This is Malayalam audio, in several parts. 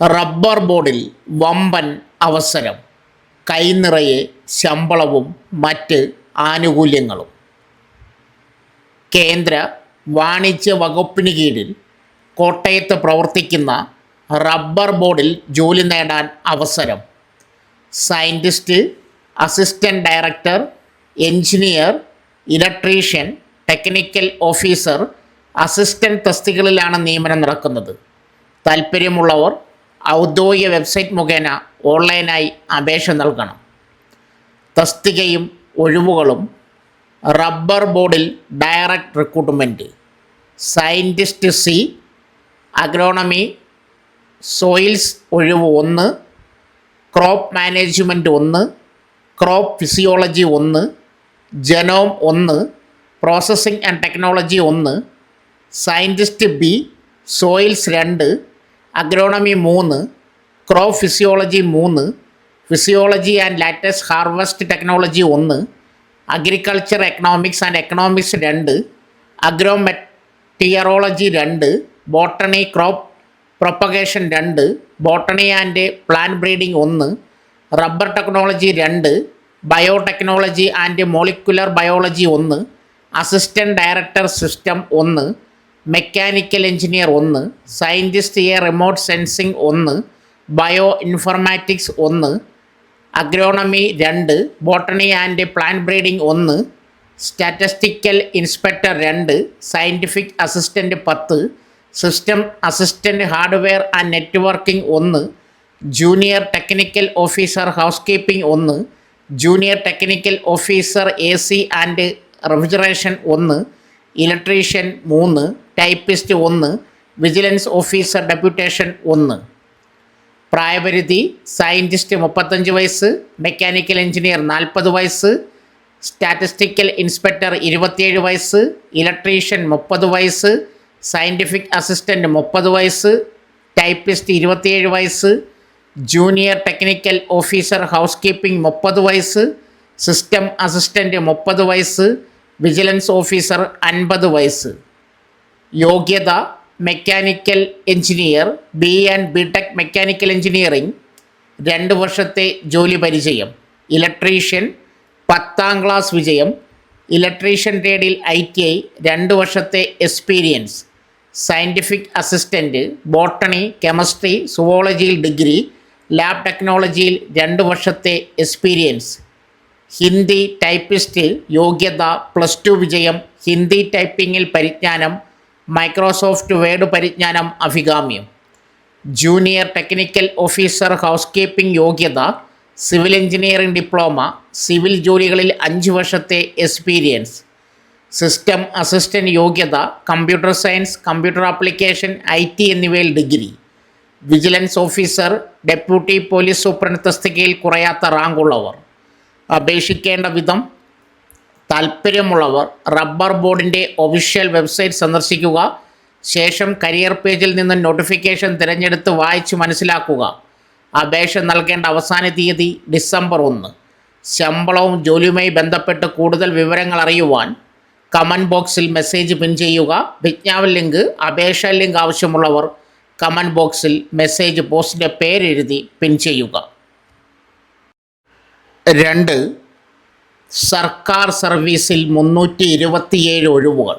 റബ്ബർ ബോർഡിൽ വമ്പൻ അവസരം. കൈനിറയെ ശമ്പളവും മറ്റ് ആനുകൂല്യങ്ങളും. കേന്ദ്ര വാണിജ്യ വകുപ്പിന് കീഴിൽ കോട്ടയത്ത് പ്രവർത്തിക്കുന്ന റബ്ബർ ബോർഡിൽ ജോലി നേടാൻ അവസരം. Scientist assistant director engineer electrician technical officer assistant തസ്തികളിലാണ് നിയമനം നടക്കുന്നത്. താൽപ്പര്യമുള്ളവർ ഔദ്യോഗിക വെബ്സൈറ്റ് മുഖേന ഓൺലൈനായി അപേക്ഷ നൽകണം. തസ്തികയും ഒഴിവുകളും റബ്ബർ ബോർഡിൽ direct recruitment scientist C agronomy soils ഒഴിവ് ഒന്ന് ക്രോപ്പ് മാനേജ്മെന്റ് ഒന്ന് ക്രോപ്പ് ഫിസിയോളജി ഒന്ന് ജനോം ഒന്ന് പ്രോസസ്സിംഗ് ആൻഡ് ടെക്നോളജി ഒന്ന് സയന്റിസ്റ്റ് ബി സോയിൽസ് രണ്ട് അഗ്രോണമി മൂന്ന് ക്രോ ഫിസിയോളജി മൂന്ന് physiology and latest harvest technology ഒന്ന് അഗ്രികൾച്ചർ എക്കണോമിക്സ് ആൻഡ് എക്കണോമിക്സ് രണ്ട് അഗ്രോമെറ്റിയറോളജി രണ്ട് ബോട്ടണി ക്രോപ്പ് പ്രൊപ്പഗേഷൻ രണ്ട് ബോട്ടണി ആൻഡ് പ്ലാൻ ബ്രീഡിംഗ് ഒന്ന് റബ്ബർ ടെക്നോളജി രണ്ട് ബയോടെക്നോളജി ആൻഡ് മോളിക്കുലർ ബയോളജി ഒന്ന് അസിസ്റ്റന്റ് ഡയറക്ടർ സിസ്റ്റം ഒന്ന് മെക്കാനിക്കൽ എഞ്ചിനീയർ ഒന്ന് സയന്റിസ്റ്റ് എ റിമോട്ട് സെൻസിംഗ് ഒന്ന് ബയോ ഇൻഫർമാറ്റിക്സ് ഒന്ന് അഗ്രോണമി രണ്ട് ബോട്ടണി ആൻഡ് പ്ലാൻ ബ്രീഡിംഗ് ഒന്ന് സ്റ്റാറ്റിസ്റ്റിക്കൽ ഇൻസ്പെക്ടർ രണ്ട് സയന്റിഫിക് അസിസ്റ്റന്റ് പത്ത് system assistant hardware and networking ഒന്ന് junior technical officer house keeping ഒന്ന് junior technical officer A C and refrigeration ഒന്ന് ഇലക്ട്രീഷ്യൻ മൂന്ന് ടൈപ്പിസ്റ്റ് ഒന്ന് വിജിലൻസ് ഓഫീസർ ഡെപ്യൂട്ടേഷൻ ഒന്ന്. പ്രായപരിധി സയന്റിസ്റ്റ് മുപ്പത്തഞ്ച് വയസ്സ് മെക്കാനിക്കൽ എഞ്ചിനീയർ നാൽപ്പത് വയസ്സ് സ്റ്റാറ്റിസ്റ്റിക്കൽ ഇൻസ്പെക്ടർ ഇരുപത്തിയേഴ് വയസ്സ് ഇലക്ട്രീഷ്യൻ മുപ്പത് വയസ്സ് സയന്റിഫിക് അസിസ്റ്റന്റ് മുപ്പത് വയസ്സ് ടൈപ്പിസ്റ്റ് ഇരുപത്തിയേഴ് വയസ്സ് junior technical officer house keeping മുപ്പത് വയസ്സ് സിസ്റ്റം അസിസ്റ്റന്റ് മുപ്പത് വയസ്സ് വിജിലൻസ് ഓഫീസർ അൻപത് വയസ്സ്. യോഗ്യത mechanical engineer B and B tech mechanical engineering രണ്ട് വർഷത്തെ ജോലി പരിചയം. ഇലക്ട്രീഷ്യൻ പത്താം ക്ലാസ് വിജയം. ഇലക്ട്രീഷ്യൻ ട്രേഡിൽ ഐ ടി ഐ രണ്ട് വർഷത്തെ experience. Scientific assistant botany chemistry സുവോളജിയിൽ degree. Lab ടെക്നോളജിയിൽ രണ്ട് വർഷത്തെ എക്സ്പീരിയൻസ്. ഹിന്ദി ടൈപ്പിസ്റ്റ് യോഗ്യത പ്ലസ് ടു വിജയം ഹിന്ദി ടൈപ്പിംഗിൽ പരിജ്ഞാനം മൈക്രോസോഫ്റ്റ് വേഡ് പരിജ്ഞാനം അഭികാമ്യം. Junior technical officer house keeping യോഗ്യത സിവിൽ എഞ്ചിനീയറിംഗ് ഡിപ്ലോമ സിവിൽ ജോലികളിൽ അഞ്ച് വർഷത്തെ എക്സ്പീരിയൻസ്. സിസ്റ്റം അസിസ്റ്റന്റ് യോഗ്യത computer science computer application I T എന്നിവയിൽ degree. Vigilance officer deputy police superintendent തസ്തികയിൽ കുറയാത്ത റാങ്കുള്ളവർ അപേക്ഷിക്കേണ്ട വിധം താൽപ്പര്യമുള്ളവർ റബ്ബർ ബോർഡിന്റെ ഒഫീഷ്യൽ വെബ്സൈറ്റ് സന്ദർശിക്കുക. ശേഷം കരിയർ പേജിൽ നിന്ന് നോട്ടിഫിക്കേഷൻ തിരഞ്ഞെടുത്ത് വായിച്ച് മനസ്സിലാക്കുക. അപേക്ഷ നൽകേണ്ട അവസാന തീയതി ഡിസംബർ ഒന്ന്. ശമ്പളവും ജോലിയുമായി ബന്ധപ്പെട്ട് കൂടുതൽ വിവരങ്ങൾ അറിയുവാൻ കമന്റ് ബോക്സിൽ മെസ്സേജ് പിൻ ചെയ്യുക. വിജ്ഞാപന ലിങ്ക് അപേക്ഷ ലിങ്ക് ആവശ്യമുള്ളവർ കമന്റ് ബോക്സിൽ മെസ്സേജ് പോസ്റ്റിന്റെ പേരെഴുതി പിൻ ചെയ്യുക. രണ്ട് സർക്കാർ സർവീസിൽ മുന്നൂറ്റി ഇരുപത്തിയേഴ് ഒഴിവുകൾ.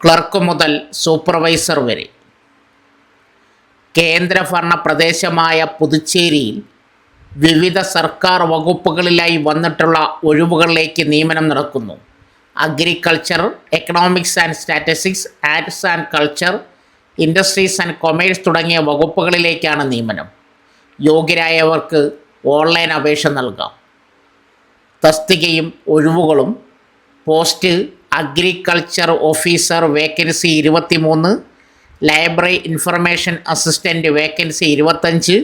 ക്ലർക്ക് മുതൽ സൂപ്പർവൈസർ വരെ. കേന്ദ്രഭരണ പ്രദേശമായ പുതുച്ചേരിയിൽ വിവിധ സർക്കാർ വകുപ്പുകളിലായി വന്നിട്ടുള്ള ഒഴിവുകളിലേക്ക് നിയമനം നടക്കുന്നു. Agriculture economics and statistics arts and culture industries and commerce തുടങ്ങിയ വകുപ്പുകളിലേക്കാണ് നിയമനം. യോഗ്യരായവർക്ക് ഓൺലൈൻ അപേക്ഷ നൽകാം. തസ്തികയും ഒഴിവുകളും. പോസ്റ്റ് അഗ്രികൾച്ചർ ഓഫീസർ വേക്കൻസി ഇരുപത്തിമൂന്ന്. ലൈബ്രറി ഇൻഫർമേഷൻ അസിസ്റ്റന്റ് വേക്കൻസി ഇരുപത്തഞ്ച്.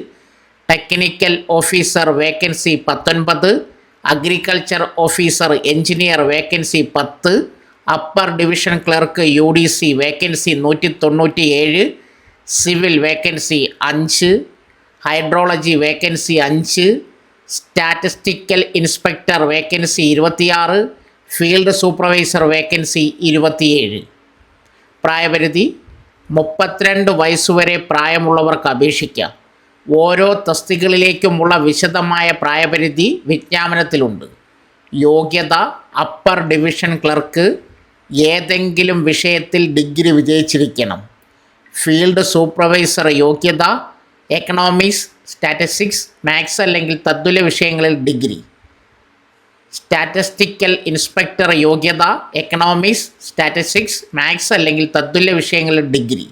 ടെക്നിക്കൽ ഓഫീസർ വേക്കൻസി പത്തൊൻപത്. അഗ്രികൾച്ചർ ഓഫീസർ എഞ്ചിനീയർ വേക്കൻസി പത്ത്. Upper division clerk U D C vacancy നൂറ്റി തൊണ്ണൂറ്റി ഏഴ് സിവിൽ വേക്കൻസി അഞ്ച്. ഹൈഡ്രോളജി വേക്കൻസി അഞ്ച്. സ്റ്റാറ്റിസ്റ്റിക്കൽ ഇൻസ്പെക്ടർ വേക്കൻസി ഇരുപത്തിയാറ് ഫീൽഡ് സൂപ്പർവൈസർ വേക്കൻസി ഇരുപത്തിയേഴ്. പ്രായപരിധി മുപ്പത്തിരണ്ട് വയസ്സുവരെ പ്രായമുള്ളവർക്ക് അപേക്ഷിക്കാം. ഓരോ തസ്തികളിലേക്കുമുള്ള വിശദമായ പ്രായപരിധി വിജ്ഞാപനത്തിലുണ്ട്. യോഗ്യത അപ്പർ ഡിവിഷൻ ക്ലർക്ക് ഏതെങ്കിലും വിഷയത്തിൽ ഡിഗ്രി വിജയിച്ചിരിക്കണം. ഫീൽഡ് സൂപ്പർവൈസർ യോഗ്യത എക്കണോമിക്സ് സ്റ്റാറ്റിസ്റ്റിക്സ് മാത്സ് അല്ലെങ്കിൽ തത്തുല്യ വിഷയങ്ങളിൽ ഡിഗ്രി. സ്റ്റാറ്റിസ്റ്റിക്കൽ ഇൻസ്പെക്ടർ യോഗ്യത എക്കണോമിക്സ് സ്റ്റാറ്റിസ്റ്റിക്സ് മാത്സ് അല്ലെങ്കിൽ തത്തുല്യ വിഷയങ്ങളിൽ ഡിഗ്രി.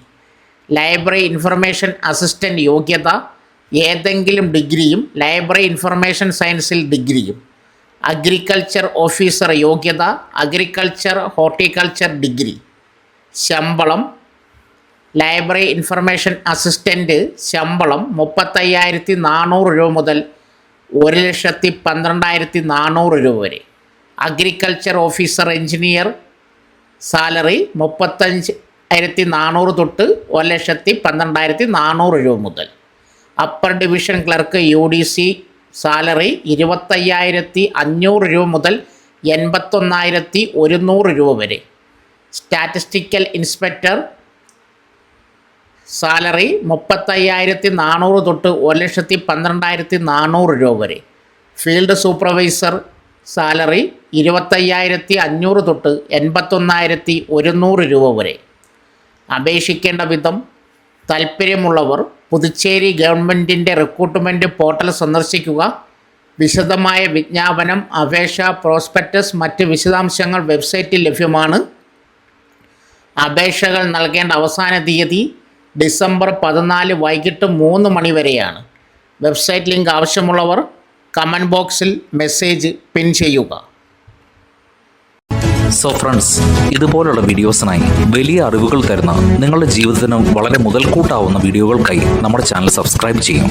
ലൈബ്രറി ഇൻഫർമേഷൻ അസിസ്റ്റന്റ് യോഗ്യത ഏതെങ്കിലും ഡിഗ്രിയും ലൈബ്രറി ഇൻഫർമേഷൻ സയൻസിൽ ഡിഗ്രിയും. അഗ്രികൾച്ചർ ഓഫീസർ യോഗ്യത അഗ്രികൾച്ചർ ഹോർട്ടിക്കൾച്ചർ ഡിഗ്രി. ശമ്പളം ലൈബ്രറി ഇൻഫർമേഷൻ അസിസ്റ്റന്റ് ശമ്പളം മുപ്പത്തയ്യായിരത്തി നാനൂറ് രൂപ മുതൽ ഒരു ലക്ഷത്തി പന്ത്രണ്ടായിരത്തി നാനൂറ് രൂപ വരെ. അഗ്രികൾച്ചർ ഓഫീസർ എഞ്ചിനീയർ സാലറി മുപ്പത്തഞ്ച് ആയിരത്തി നാനൂറ് തൊട്ട് ഒരു ലക്ഷത്തി പന്ത്രണ്ടായിരത്തി നാനൂറ് രൂപ മുതൽ. Upper division clerk U D C salary ഇരുപത്തയ്യായിരത്തി അഞ്ഞൂറ് രൂപ മുതൽ എൺപത്തൊന്നായിരത്തി ഒരുന്നൂറ് രൂപ വരെ. സ്റ്റാറ്റിസ്റ്റിക്കൽ ഇൻസ്പെക്ടർ സാലറി മുപ്പത്തയ്യായിരത്തി നാനൂറ് തൊട്ട് ഒരു ലക്ഷത്തി പന്ത്രണ്ടായിരത്തി നാനൂറ് രൂപ വരെ. ഫീൽഡ് സൂപ്പർവൈസർ സാലറി ഇരുപത്തയ്യായിരത്തി അഞ്ഞൂറ് തൊട്ട് എൺപത്തൊന്നായിരത്തി ഒരുന്നൂറ് രൂപ വരെ. അപേക്ഷിക്കേണ്ട വിധം താൽപ്പര്യമുള്ളവർ പുതുച്ചേരി ഗവൺമെന്റിന്റെ റിക്രൂട്ട്മെന്റ് പോർട്ടൽ സന്ദർശിക്കുക. വിശദമായ വിജ്ഞാപനം അപേക്ഷ പ്രോസ്പെക്റ്റസ് മറ്റ് വിശദാംശങ്ങൾ വെബ്സൈറ്റിൽ ലഭ്യമാണ്. അപേക്ഷകൾ നൽകേണ്ട അവസാന തീയതി ഡിസംബർ പതിനാല് വൈകിട്ട് മൂന്ന് മണി വരെയാണ്. വെബ്സൈറ്റ് ലിങ്ക് ആവശ്യമുള്ളവർ കമന്റ് ബോക്സിൽ മെസ്സേജ് പിൻ ചെയ്യുക. സോ ഫ്രണ്ട്സ് ഇതുപോലുള്ള വീഡിയോസിനായി വലിയ അറിവുകൾ തരുന്ന നിങ്ങളുടെ ജീവിതത്തിനും വളരെ മുതൽക്കൂട്ടാവുന്ന വീഡിയോകൾക്കായി നമ്മുടെ ചാനൽ സബ്സ്ക്രൈബ് ചെയ്യും.